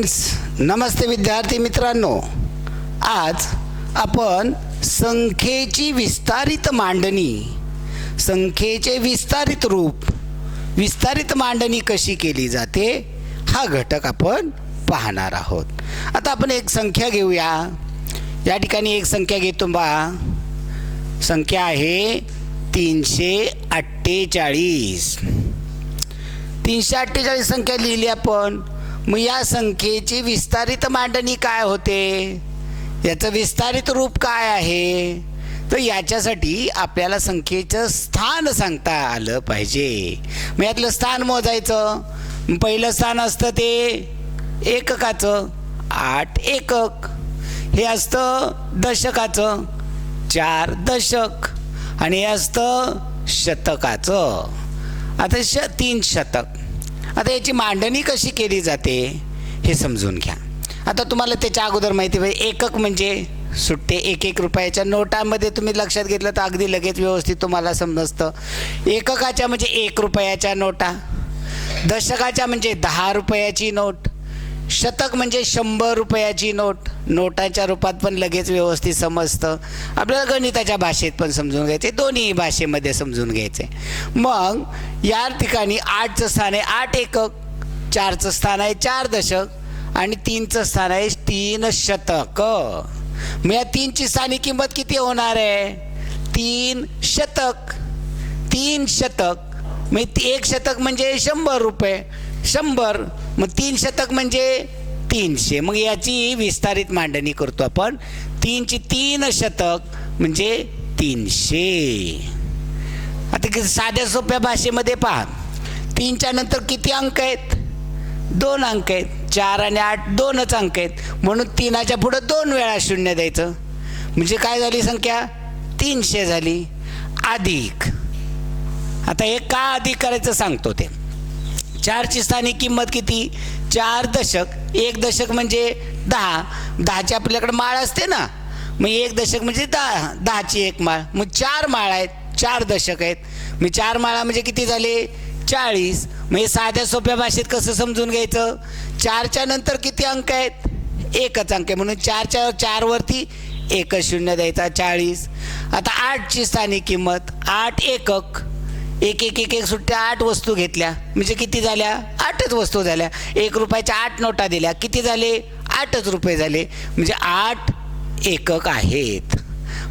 Friends नमस्ते विद्यार्थी मित्रांनो. आज आपण संख्येची विस्तारित मांडणी संख्येचे विस्तारित रूप विस्तारित मांडणी कशी केली जाते हा घटक आपण पाहणार आहोत. आता आपण एक संख्या घेऊया. या ठिकाणी एक संख्या घेतो बा. संख्या आहे तीनशे अठ्ठेचाळीस. तीनशे अठ्ठेचाळीस संख्या लिहिली आपण. मग या संख्येची विस्तारित मांडणी काय होते? याचं विस्तारित रूप काय आहे? तर याच्यासाठी आपल्याला संख्येचं स्थान सांगता आलं पाहिजे. मग यातलं स्थान मोजायचं. पहिलं स्थान असतं ते एककाचं. आठ एकक. हे असतं दशकाचं. चार दशक. आणि हे असतं शतकाचं. आता श तीन शतक. आता याची मांडणी कशी केली जाते हे समजून घ्या. आता तुम्हाला त्याच्या अगोदर माहिती पाहिजे एकक म्हणजे सुट्टे एक एक रुपयाच्या नोटामध्ये तुम्ही लक्षात घेतलं तर अगदी लगेच व्यवस्थित तुम्हाला समजतं. एककाच्या म्हणजे एक रुपयाच्या नोटा दशकाच्या म्हणजे दहा रुपयाची नोट शतक म्हणजे शंभर रुपयाची नोट नोटाच्या रूपात पण लगेच व्यवस्थित समजतं. आपल्याला गणिताच्या भाषेत पण समजून घ्यायचे दोन्ही भाषेमध्ये समजून घ्यायचे. मग या ठिकाणी आठचं स्थान आहे. आठ एकक चारचं स्थान आहे चार दशक आणि तीनचं स्थान आहे तीन शतक. मग या तीनची स्थानी किंमत किती होणार आहे? तीन शतक तीन शतक. मग एक शतक म्हणजे शंभर रुपये शंभर. मग तीन शतक म्हणजे तीनशे. मग याची विस्तारित मांडणी करतो आपण. तीनची तीन शतक म्हणजे तीनशे. आता साध्या सोप्या भाषेमध्ये पहा. तीनच्या नंतर किती अंक आहेत? दोन अंक आहेत. चार आणि आठ दोनच अंक आहेत. म्हणून तीनाच्या पुढं दोन वेळा शून्य द्यायचं. म्हणजे काय झाली संख्या? तीनशे झाली. अधिक. आता हे का अधिक करायचं सांगतो ते. चारची स्थानिक किंमत किती? चार दशक. एक दशक म्हणजे दहा. दहाची आपल्याकडे माळ असते ना. मग एक दशक म्हणजे दहा. दहाची एक माळ. मग चार माळ आहेत. चार दशक आहेत. मी चार माळा म्हणजे किती झाले? चाळीस. म्हणजे साध्या सोप्या भाषेत कसं समजून घ्यायचं? चारच्या नंतर किती अंक आहेत? एकच अंक आहे. म्हणून चारच्या चारवरती एकच शून्य द्यायचा चाळीस. आता आठची स्थानिक किंमत आठ एकक. एक एक एक एक सुट्ट्या आठ वस्तू घेतल्या. म्हणजे किती झाल्या? आठच वस्तू झाल्या. एक रुपयाच्या आठ नोटा दिल्या. किती झाले? आठच रुपये झाले. म्हणजे आठ एकक आहेत.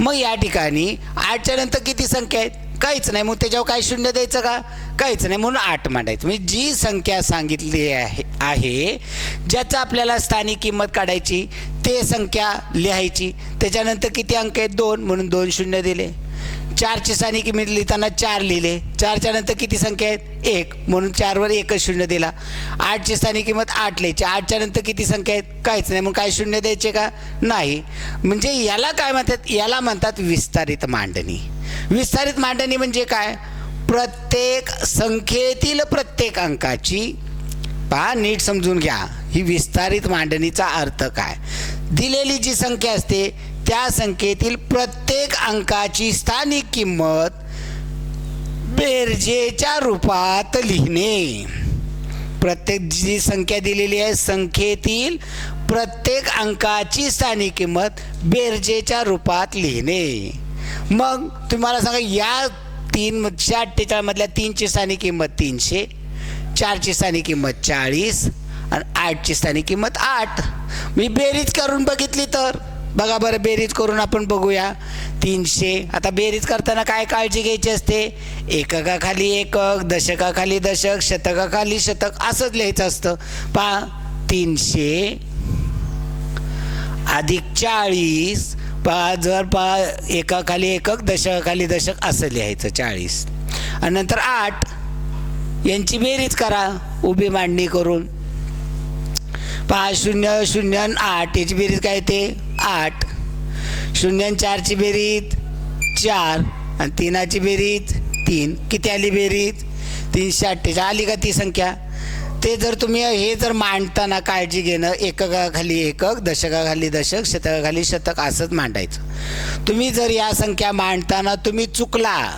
मग या ठिकाणी आठच्या नंतर किती संख्या आहेत? काहीच नाही. मग त्याच्यावर काय शून्य द्यायचं का? काहीच नाही. म्हणून आठ मांडायचं. म्हणजे जी संख्या सांगितली आहे आहे ज्याचा आपल्याला स्थानिक किंमत काढायची ते संख्या लिहायची. त्याच्यानंतर किती अंक आहेत? दोन. म्हणून दोन शून्य दिले. चारची स्थानिक मी लिहिताना चार लिहिले. चारच्या नंतर किती संख्या आहेत? एक. म्हणून चारवर एकच शून्य दिला. आठची स्थानिक किंमत आठ लिहायची. आठच्या नंतर किती संख्या आहेत? काहीच नाही. मग काय शून्य द्यायचे का? नाही. म्हणजे याला काय म्हणतात? याला म्हणतात विस्तारित मांडणी. विस्तारित मांडणी म्हणजे काय? प्रत्येक संख्येतील प्रत्येक अंकाची पहा नीट समजून घ्या. ही विस्तारित मांडणीचा अर्थ काय? दिलेली जी संख्या असते त्या संख्येतील प्रत्येक अंकाची स्थानिक किंमत बेरजेच्या रूपात लिहिणे. प्रत्येक जी संख्या दिलेली आहे संख्येतील प्रत्येक अंकाची स्थानिक किंमत बेरजेच्या रूपात लिहिणे. मग तुम्हाला सांगा या तीन चार अठ्ठेचाळमधल्या तीनची स्थानिक किंमत तीनशे चारची स्थानिक किंमत चाळीस आणि आठची स्थानिक किंमत आठ. मी बेरीज करून बघितली तर? बघा बरं बेरीज करून आपण बघूया. तीनशे. आता बेरीज करताना काय काळजी घ्यायची असते? एककाखाली एकक दशकाखाली दशक शतकाखाली शतक असंच लिहायचं असतं. पहा तीनशे. अधिक चाळीस. पहा जर पहा एकाखाली एकक दशकाखाली दशक असं लिहायचं चाळीस. आणि नंतर आठ. यांची बेरीज करा. उभी मांडणी करून. पहा शून्य शून्य आणि आठ. याची बेरीज काय ते आठ. शून्य चारची बेरीज चार. आणि तीनाची बेरीज तीन. किती आली बेरीज? तीनशे अठ्ठेचाळीस. आली का ती संख्या? ते जर तुम्ही हे जर मांडताना काळजी घेणं एककाखाली एकक दशकाखाली दशक शतकाखाली शतक असंच मांडायचं. तुम्ही जर या संख्या मांडताना तुम्ही चुकला.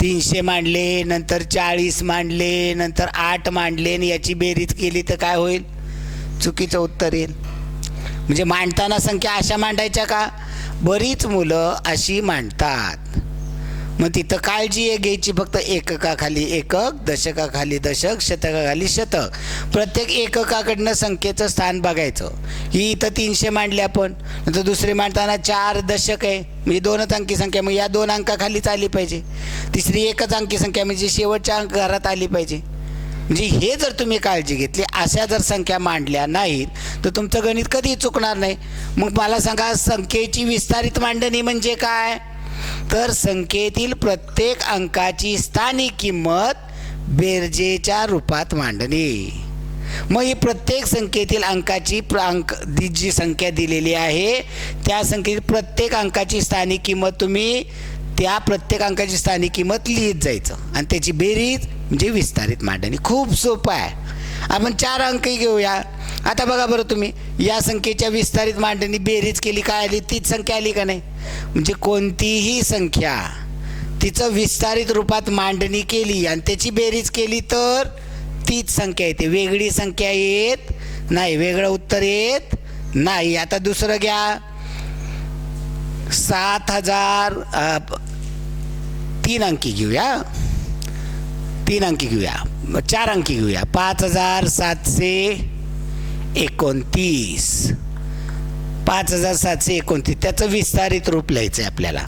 तीनशे मांडले नंतर चाळीस मांडले नंतर आठ मांडले आणि याची बेरीज केली तर काय होईल? चुकीचं उत्तर येईल. म्हणजे मांडताना संख्या अशा मांडायच्या का? बरीच मुलं अशी मांडतात. मग तिथं काळजी आहे घ्यायची फक्त एककाखाली एकक दशकाखाली दशक शतकाखाली शतक. प्रत्येक एककाकडनं संख्येचं स्थान बघायचं. ही इथं तीनशे मांडले आपण. नंतर दुसरे मांडताना चार दशक आहे. म्हणजे दोनच अंकी संख्या मग या दोन अंकाखालीच आली पाहिजे. तिसरी एकच अंकी संख्या म्हणजे शेवटच्या अंक घरात आली पाहिजे. म्हणजे हे जर तुम्ही काळजी घेतली अशा जर संख्या मांडल्या नाहीत तर तुमचं गणित कधीही चुकणार नाही. मग मला सांगा संख्येची विस्तारित मांडणी म्हणजे काय? तर संख्येतील प्रत्येक अंकाची स्थानिक किंमत बेरजेच्या रूपात मांडणे. मग ही प्रत्येक संख्येतील अंकाची प्र अंक जी संख्या दिलेली आहे त्या संख्येतील प्रत्येक अंकाची स्थानिक किंमत तुम्ही त्या प्रत्येक अंकाची स्थानिक किंमत लिहित जायचं. आणि त्याची बेरीज म्हणजे विस्तारित मांडणी. खूप सोपं आहे. आपण चार अंकही घेऊया. आता बघा बरं तुम्ही या संख्येच्या विस्तारित मांडणी बेरीज केली काय आली तीच संख्या आली का नाही? म्हणजे कोणतीही संख्या तिचं विस्तारित रूपात मांडणी केली आणि त्याची बेरीज केली तर तीच संख्या येते. वेगळी संख्या येत नाही वेगळं उत्तर येत नाही. आता दुसरं घ्या. सात हजार तीन अंकी घेऊया. तीन अंकी घेऊया. मग चार अंकी घेऊया. पाच हजार सातशे एकोणतीस. पाच हजार सातशे एकोणतीस. त्याचं विस्तारित रूप लिहायचं आहे आपल्याला.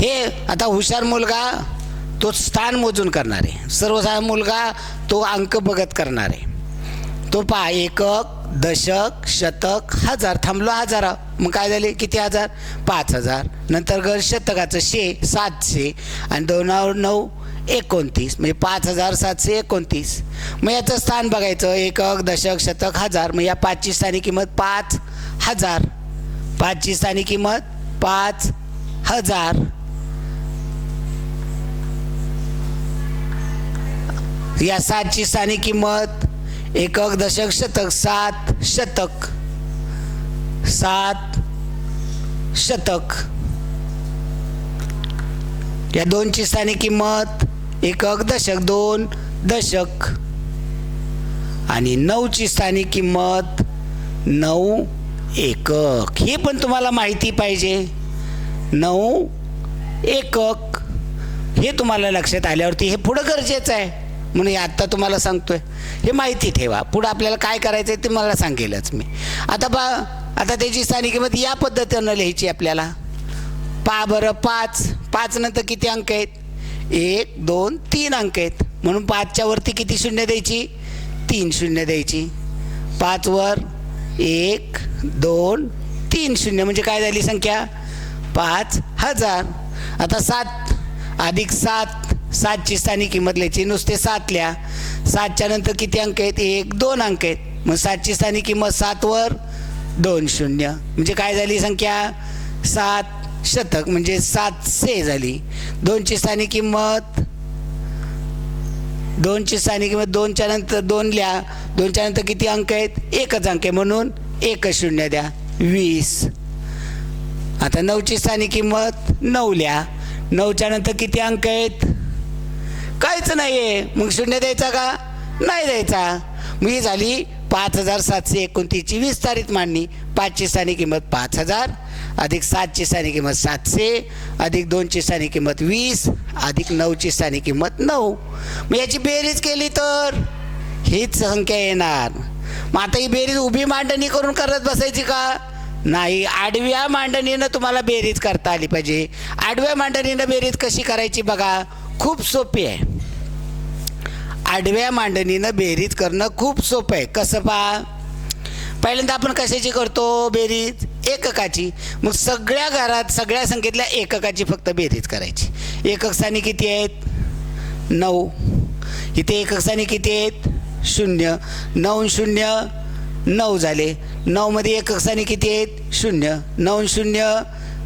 हे आता हुशार मुलगा तो स्थान मोजून करणार. आहे सर्वसाधारण मुलगा तो अंक बघत करणार. आहे तो पहा एकक दशक शतक हजार. थांबलो हजारा. मग काय झाले? किती हजार? पाच हजार. नंतर घर शतकाचं शे सातशे आणि दोनावर नऊ एकोणतीस. म्हणजे पाच हजार सातशे एकोणतीस. मग याचं स्थान बघायचं. एकक दशक शतक हजार. मग या पाचची स्थानी किंमत पाच हजार. पाचची स्थानी किंमत पाच हजार. या सातची स्थानी किंमत एकक दशक शतक सात शतक. सात शतक. या दोनची स्थानिक किंमत एकक दशक दोन दशक. आणि नऊची स्थानिक किंमत नऊ एकक. हे पण तुम्हाला माहिती पाहिजे. नऊ एकक. हे तुम्हाला लक्षात आल्यावरती हे पुढं गरजेचं आहे. म्हणून हे आत्ता तुम्हाला सांगतोय. हे माहिती ठेवा. पुढं आपल्याला काय करायचं आहे ते मला सांगेलच मी. आता बा आता त्याची स्थानिक किंमत या पद्धतीनं लिहायची आपल्याला. पा बरं पाच. पाच नंतर किती अंक आहेत? एक दोन तीन अंक आहेत. म्हणून पाचच्या वरती किती शून्य द्यायची? तीन शून्य द्यायची. पाचवर एक दोन तीन शून्य. म्हणजे काय झाली संख्या? पाच हजार. आता सात अधिक सात सातची स्थानिक किंमत लिहायची. नुसते सात लिहा सातच्या नंतर किती अंक आहेत? एक दोन अंक आहेत. मग सातची स्थानिक किंमत सातवर दोन शून्य. म्हणजे काय झाली संख्या? सात शतक म्हणजे सातशे झाली. दोनची स्थानिक किंमत? दोनची स्थानिक किंमत दोनच्या नंतर दोन लिहा. दोनच्या नंतर किती अंक आहेत? एकच अंक आहे म्हणून एकच शून्य द्या. वीस. आता नऊची स्थानिक किंमत नऊ लिहा. नऊच्या नंतर किती अंक आहेत? काहीच नाही आहे मग शून्य द्यायचा का? नाही द्यायचा. मग ही झाली पाच हजार सातशे एकोणतीसची वीस तारीख मांडणी. पाचची सानी किंमत पाच हजार अधिक सातची सानी किंमत सातशे अधिक दोनची सानी किंमत वीस अधिक नऊची सानी किंमत नऊ. मग याची बेरीज केली तर? हीच संख्या येणार. मग आता ही बेरीज उभी मांडणी करून करत बसायची का? नाही आडव्या मांडणीनं तुम्हाला बेरीज करता आली पाहिजे. आडव्या मांडणीनं बेरीज कशी करायची बघा. खूप सोपी आहे. आडव्या मांडणीनं बेरीज करणं खूप सोपं आहे. कसं पहा? पहिल्यांदा आपण कशाची करतो बेरीज? एककाची. मग सगळ्या घरात सगळ्या संख्येतल्या एककाची फक्त बेरीज करायची. एकक स्थानी किती आहेत? नऊ. इथे एकक स्थानी किती आहेत? शून्य. नऊ शून्य नऊ झाले. नऊमध्ये एकक स्थानी किती आहेत? शून्य. नऊ शून्य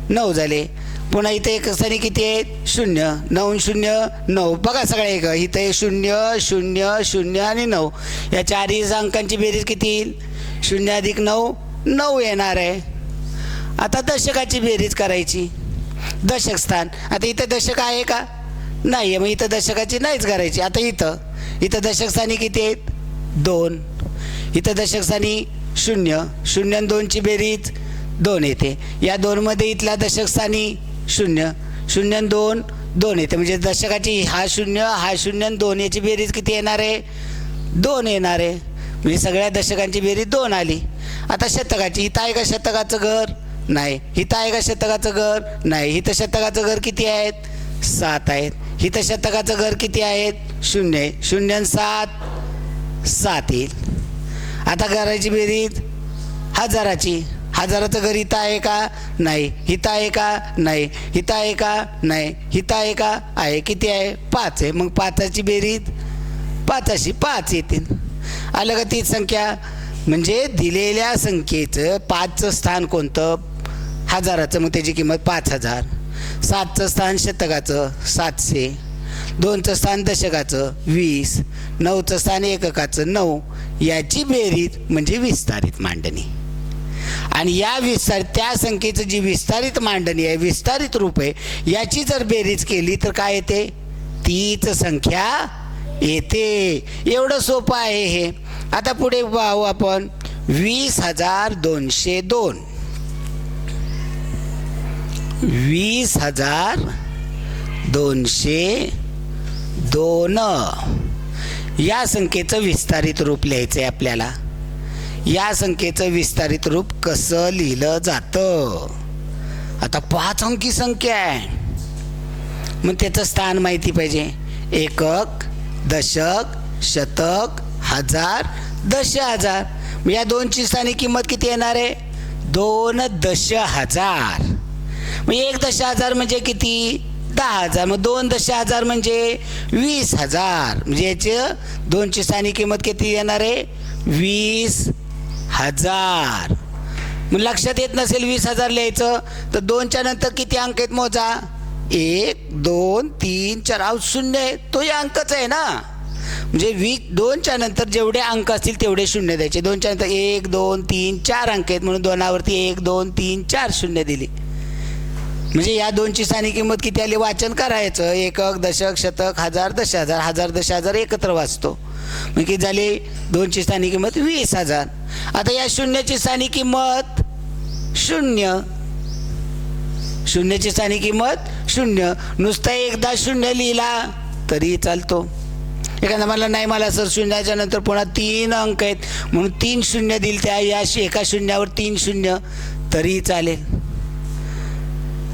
नऊ झाले. पुन्हा इथे एक स्थानी किती आहेत? शून्य. नऊ शून्य नऊ. बघा सगळे एक. इथे शून्य शून्य शून्य आणि नऊ. या चारही अंकांची बेरीज किती येईल? शून्य अधिक नऊ नऊ येणार आहे. आता दशकाची बेरीज करायची. दशक स्थान. आता इथं दशक आहे का? नाही आहे मग इथं दशकाची नाहीच करायची. आता इथं. इथं दशकस्थानी किती आहेत? दोन. इथं दशकस्थानी शून्य. शून्य आणि दोनची बेरीज दोन येते. या दोनमध्ये इथल्या दशकस्थानी शून्य. शून्य आणि दोन दोन येते. म्हणजे दशकाची हा शून्य हा शून्य आणि दोन याची बेरीज किती येणार आहे? दोन येणार आहे. म्हणजे सगळ्या दशकांची बेरीज दोन आली. आता शतकाची इथं आहे का शतकाचं घर? नाही. इथं आहे का शतकाचं घर? नाही. इथं शतकाचं घर किती आहेत? सात आहेत. इथं शतकाचं घर किती आहेत? शून्य आहे. शून्य आणि सात सात येईल. आता घराची बेरीज हजाराची. हजाराचं घर इथं आहे का? नाही. हिता आहे का? नाही. हिता आहे का? नाही. हिता आहे का? आहे. किती आहे? पाच आहे. मग पाचाची बेरीज? पाचाशी पाच येतील. आलं का तीच संख्या? म्हणजे दिलेल्या संख्येचं पाचचं स्थान कोणतं? हजाराचं. मग त्याची किंमत पाच हजार. सातचं स्थान शतकाचं. सातशे. दोनचं स्थान दशकाचं. वीस. नऊचं स्थान एककाचं. नऊ. याची बेरीज म्हणजे विस्तारित मांडणी. आणि या विस्तार त्या संख्येचं जी विस्तारित मांडणी आहे विस्तारित रूप आहे याची जर बेरीज केली तर काय येते? तीच संख्या येते. एवढं सोपं आहे हे. आता पुढे पाहू आपण. वीस हजार दोनशे दोन. वीस हजार दोनशे दोन. या संख्येचं विस्तारित रूप लिहायचं आहे आपल्याला. या संख्येचं विस्तारित रूप कसं लिहिलं जातं? आता पाच अंकी संख्या आहे. मग त्याचं स्थान माहिती पाहिजे. एकक दशक शतक हजार दश हजार. मग या दोनची स्थानी किंमत किती येणार आहे? दोन दश हजार. मग एक दश हजार म्हणजे किती? दहा हजार. मग दोन दश हजार म्हणजे वीस हजार. म्हणजे याचं दोनची स्थानी किंमत किती येणार आहे? वीस हजार. मग लक्षात येत नसेल वीस हजार लिहायचं तर दोनच्या नंतर किती अंक आहेत मोजा? एक दोन तीन चार. अहो शून्य आहे. तोही अंकच आहे ना. म्हणजे वी दोनच्या नंतर जेवढे अंक असतील तेवढे शून्य द्यायचे. दोनच्या नंतर एक दोन तीन चार अंक आहेत म्हणून दोनावरती एक दोन तीन चार शून्य दिली. म्हणजे या दोनची स्थानिक किंमत किती आली? वाचन करायचं. एकक दशक शतक हजार दश हजार. हजार दश हजार एकत्र वाचतो. मग किती झाली? दोनची स्थानिक किंमत वीस हजार. आता या शून्याची सानी किंमत शून्य. शून्याची सानी किंमत शून्य. नुसता एकदा शून्य लिहिला तरी चालतो. एखादा मला नाही मला सर शून्याच्या नंतर पुन्हा तीन अंक आहेत. म्हणून तीन शून्य दिल त्या या श- एका शून्यावर तीन शून्य तरी चालेल.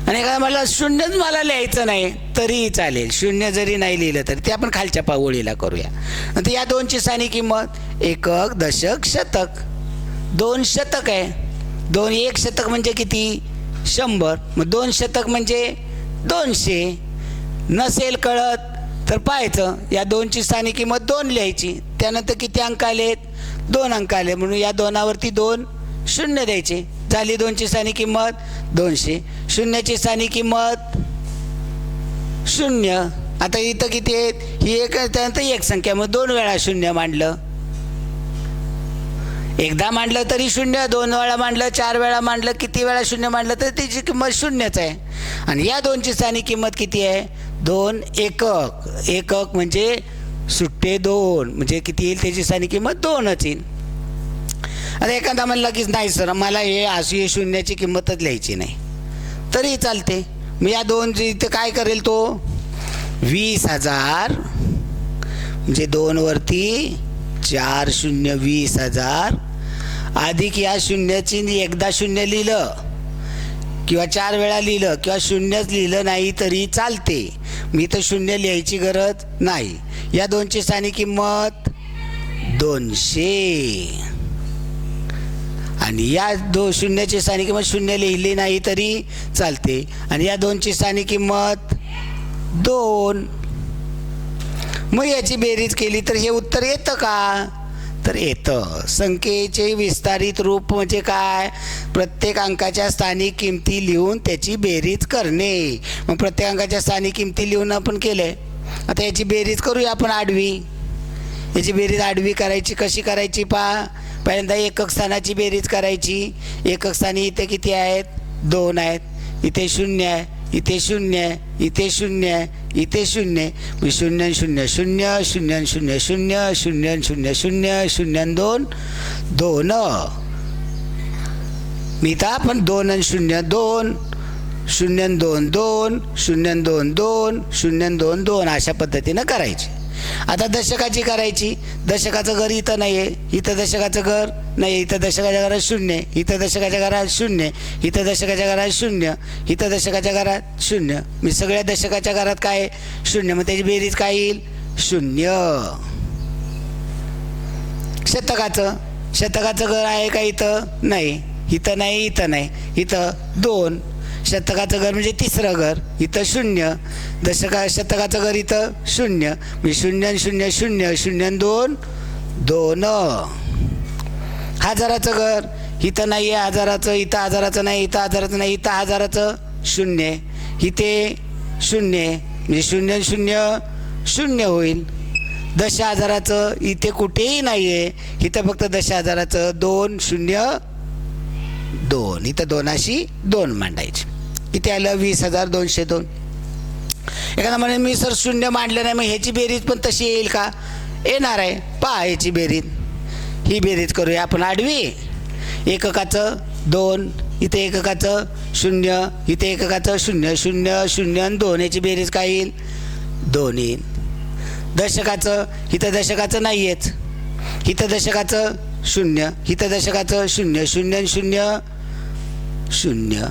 आणि एखादा मला शून्यच मला लिहायचं नाही तरीही चालेल. शून्य जरी नाही लिहिलं तरी ते आपण खालच्या पावळीला करूया. नंतर या दोनची सानी किंमत एकक दशक शतक. दोन शतक आहे. दोन एक शतक म्हणजे किती? शंभर. मग दोन शतक म्हणजे दोनशे. नसेल कळत तर पाहायचं. या दोनची स्थानिक किंमत दोन लिहायची. त्यानंतर किती अंक आलेत? दोन अंक आले. म्हणून या दोनावरती दोन शून्य द्यायचे. झाली दोनची स्थानिक किंमत? दोनशे. शून्याची स्थानिक किंमत? शून्य. आता इथं किती आहेत? ही एक त्यानंतर एक संख्या. मग दोन वेळा शून्य मांडलं. एकदा मांडलं तरी शून्य दोन वेळा मांडलं चार वेळा मांडलं किती वेळा शून्य मांडलं तर त्याची किंमत शून्यच आहे. आणि या दोनची स्थानिक किंमत किती आहे? दोन एकक. एकक म्हणजे सुट्टे दोन. म्हणजे किती येईल त्याची स्थानिक किंमत? दोनच येईल. आता एखादा म्हणला की नाही सर मला हे अशी हे शून्याची किंमतच लिहायची नाही. तरी चालते. मी या दोन इथं काय करेल तो? वीस हजार. म्हणजे दोनवरती चार शून्य वीस हजार. अधिक या शून्याची एकदा शून्य लिहिलं. किंवा चार वेळा लिहिलं किंवा शून्यच लिहिलं नाही तरी चालते. मी तर शून्य लिहायची गरज नाही. या दोनची स्थानी किंमत दोनशे. आणि या दो शून्याची स्थानी किंमत शून्य लिहिली नाही तरी चालते. आणि या दोनची स्थानी किंमत दोन. मग याची बेरीज केली तर हे उत्तर येतं का? तर येतं संख्येचे विस्तारित रूप म्हणजे काय? प्रत्येक अंकाच्या स्थानिक किमती लिहून त्याची बेरीज करणे. मग प्रत्येक अंकाच्या स्थानिक किमती लिहून आपण केले आता याची बेरीज करूया आपण आडवी. याची बेरीज आडवी करायची कशी करायची पहा. पहिल्यांदा एकक स्थानाची बेरीज करायची. एकक स्थानी इथे किती आहेत? दोन आहेत. इथे शून्य आहे. इथे शून्य इथे शून्य इथे शून्य. मी शून्य शून्य शून्य शून्य शून्य शून्य शून्य शून्य शून्य शून्य दोन दोन. मी तर आपण दोन आणि शून्य दोन. शून्य दोन दोन. शून्य दोन दोन. शून्य दोन दोन. अशा पद्धतीनं करायचे. आता दशकाची करायची. दशकाचं घर इथं नाही आहे इथं दशकाचं घर नाही इथं दशकाच्या घरात शून्य. इथं दशकाच्या घरात शून्य. इथं दशकाच्या घरात शून्य. इथं दशकाच्या घरात शून्य. मी सगळ्या दशकाच्या घरात काय? आहे? शून्य. मग त्याची बेरीज काय येईल? शून्य. शतकाचं. शतकाचं घर आहे का इथं? नाही. इथं नाही इथं नाही. इथं दोन. शतकाचं घर म्हणजे तिसरं घर इथं शून्य. दशका शतकाचं घर इथं शून्य. म्हणजे मी शून्य शून्य शून्य शून्य दोन दोन. हजाराचं घर इथं नाही आहे हजाराचं इथं हजाराचं नाही इथं हजाराचं नाही इथं हजाराचं शून्य. इथे शून्य म्हणजे शून्य शून्य शून्य होईल. दश हजाराचं इथे कुठेही नाही आहे इथं फक्त दश हजाराचं दोन शून्य दोन. इथं दोनाशी दोन मांडायचे. इथे आलं वीस हजार दोनशे दोन. एखादा म्हणे मी सर शून्य मांडलं नाही मग ह्याची बेरीज पण तशी येईल का? येणार आहे. पहा ह्याची बेरीज. ही बेरीज करूया आपण आडवी. एककाचं दोन इथे एककाचं शून्य इथे एककाचं शून्य शून्य शून्य आणि दोन. याची बेरीज काय येईल? दोन येईल. दशकाचं इथं दशकाचं नाही आहेच इथं दशकाचं शून्य इथं दशकाचं शून्य शून्य आणि शून्य शून्य.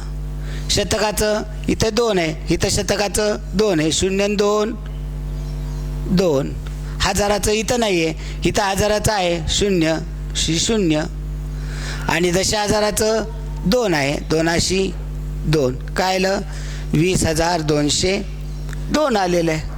शतकाचं इथं दोन आहे इथं शतकाचं दोन आहे शून्य दोन. दोन. हजाराचं इथं नाही आहे इथं हजाराचं आहे शून्य शी शून्य. आणि दश हजाराचं दोन आहे दोनाशी दोन. कायलं वीस हजार दोनशे दोन आलेलं आहे.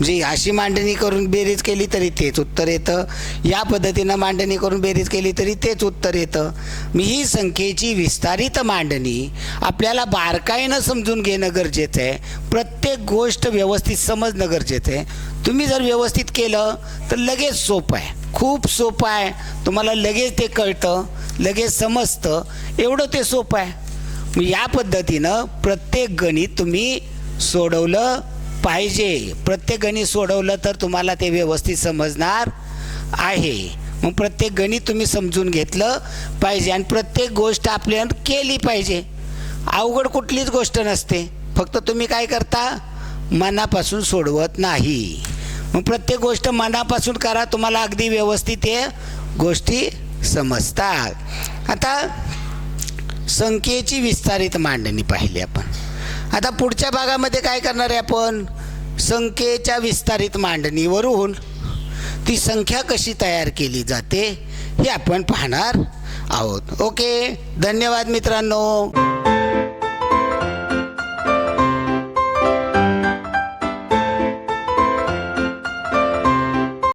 म्हणजे अशी मांडणी करून बेरीज केली तरी तेच उत्तर येतं. या पद्धतीनं मांडणी करून बेरीज केली तरी तेच उत्तर येतं. मी ही संख्येची विस्तारित मांडणी आपल्याला बारकाईनं समजून घेणं गरजेचं आहे. प्रत्येक गोष्ट व्यवस्थित समजणं गरजेचं आहे. तुम्ही जर व्यवस्थित केलं तर लगेच सोपं आहे. खूप सोपं आहे. तुम्हाला लगेच ते कळतं लगेच समजतं. एवढं ते सोपं आहे. या पद्धतीनं प्रत्येक गणित तुम्ही सोडवलं पाहिजे. प्रत्येक गणित सोडवलं तर तुम्हाला ते व्यवस्थित समजणार आहे. मग प्रत्येक गणित तुम्ही समजून घेतलं पाहिजे आणि प्रत्येक गोष्ट आपल्या केली पाहिजे. अवघड कुठलीच गोष्ट नसते. फक्त तुम्ही काय करता? मनापासून सोडवत नाही. मग प्रत्येक गोष्ट मनापासून करा तुम्हाला अगदी व्यवस्थित हे गोष्टी समजतात. आता संख्येची विस्तारित मांडणी पाहिली आपण. आता पुढच्या भागामध्ये काय करणार आहे आपण? संख्येच्या विस्तारित मांडणीवरून ती संख्या कशी तयार केली जाते हे आपण पाहणार आहोत. ओके धन्यवाद मित्रांनो.